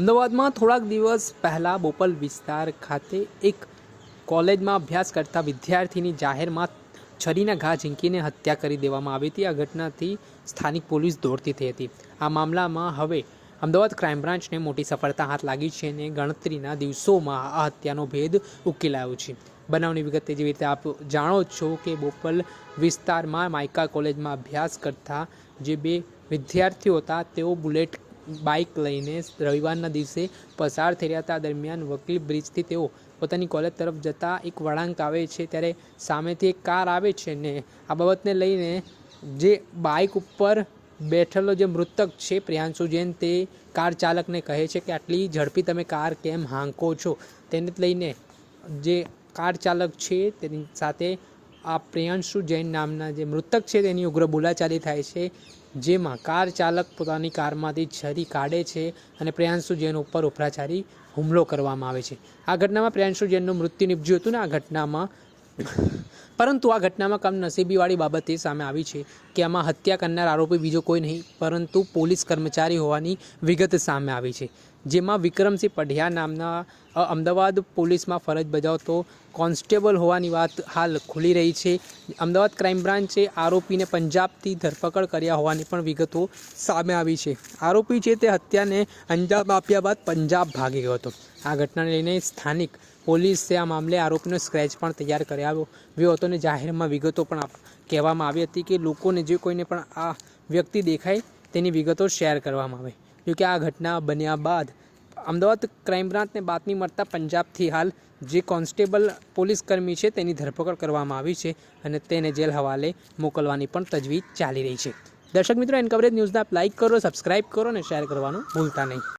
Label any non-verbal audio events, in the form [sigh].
અમદાવાદમાં થોડાક દિવસ પહેલાં બોપલ વિસ્તાર ખાતે એક કોલેજમાં અભ્યાસ કરતા વિદ્યાર્થીની જાહેરમાં છરીના ઘા ઝીંકીને હત્યા કરી દેવામાં આવી હતી. આ ઘટનાથી સ્થાનિક પોલીસ દોડતી થઈ હતી. આ મામલામાં હવે અમદાવાદ ક્રાઇમ બ્રાન્ચને મોટી સફળતા હાથ લાગી છે અને ગણતરીના દિવસોમાં આ હત્યાનો ભેદ ઉકેલાયો છે. બનાવની વિગતે જેવી રીતે આપ જાણો છો કે બોપલ વિસ્તારમાં માયકા કોલેજમાં અભ્યાસ કરતા જે બે વિદ્યાર્થીઓ હતા, તેઓ બુલેટ બાઇક લઈને રવિવારના દિવસે પસાર થઈ રહ્યા હતા. દરમિયાન વકીલ બ્રિજથી તેઓ પોતાની કોલેજ તરફ જતા એક વળાંક આવે છે ત્યારે સામેથી એક કાર આવે છે ને આ બાબતને લઈને જે બાઇક ઉપર બેઠેલો જે મૃતક છે પ્રિયાંશુ જૈન તે કાર ચાલકને કહે છે કે આટલી ઝડપી તમે કાર કેમ હાંકો છો? તેને લઈને જે કાર ચાલક છે તેની સાથે આ પ્રિયાંશુ જૈન નામના જે મૃતક છે તેની ઉગ્ર બોલાચાલી થાય છે. જેમાં કાર ચાલક પોતાની કારમાંથી છરી કાઢે છે અને પ્રિયાંશુ જૈન ઉપર ઉપરાચારી હુમલો કરવામાં આવે છે. આ ઘટનામાં પ્રિયાંશુ જૈનનું મૃત્યુ નિપજ્યું હતું ને આ ઘટનામાં [coughs] પરંતુ આ ઘટનામાં કમનસીબીવાળી બાબત એ સામે આવી છે કે આમાં હત્યા કરનાર આરોપી બીજો કોઈ નહીં, પરંતુ પોલીસ કર્મચારી હોવાની વિગત સામે આવી છે. જેમાં વિક્રમસિંહ પઢિયા નામના અમદાવાદ પોલીસમાં ફરજ બજાવતો કોન્સ્ટેબલ હોવાની વાત હાલ ખુલી રહી છે. અમદાવાદ ક્રાઇમ બ્રાન્ચે આરોપીને પંજાબથી ધરપકડ કર્યા હોવાની પણ વિગતો સામે આવી છે. આરોપી છે તે હત્યાને અંજામ આપ્યા બાદ પંજાબ ભાગી ગયો હતો. આ ઘટનાને લઈને સ્થાનિક પોલીસે આ મામલે આરોપીનો સ્ક્રેચ પણ તૈયાર કરાવ્યો હતો અને જાહેરમાં વિગતો પણ કહેવામાં આવી હતી કે લોકોને જે કોઈને પણ આ વ્યક્તિ દેખાય તેની વિગતો શેર કરવામાં આવે. જોકે આ ઘટના બન્યા બાદ અમદાવાદ ક્રાઇમ બ્રાન્ચને બાતમી મળતા પંજાબથી હાલ જે કોન્સ્ટેબલ પોલીસ કર્મી છે તેની ધરપકડ કરવામાં આવી છે અને તેને જેલ હવાલે મોકલવાની પણ તજવીજ ચાલી રહી છે દર્શક મિત્રો એન કવરેજ ન્યૂઝને આપ લાઇક કરો સબસ્ક્રાઇબ કરો અને શેર કરવાનું ભૂલતા નહીં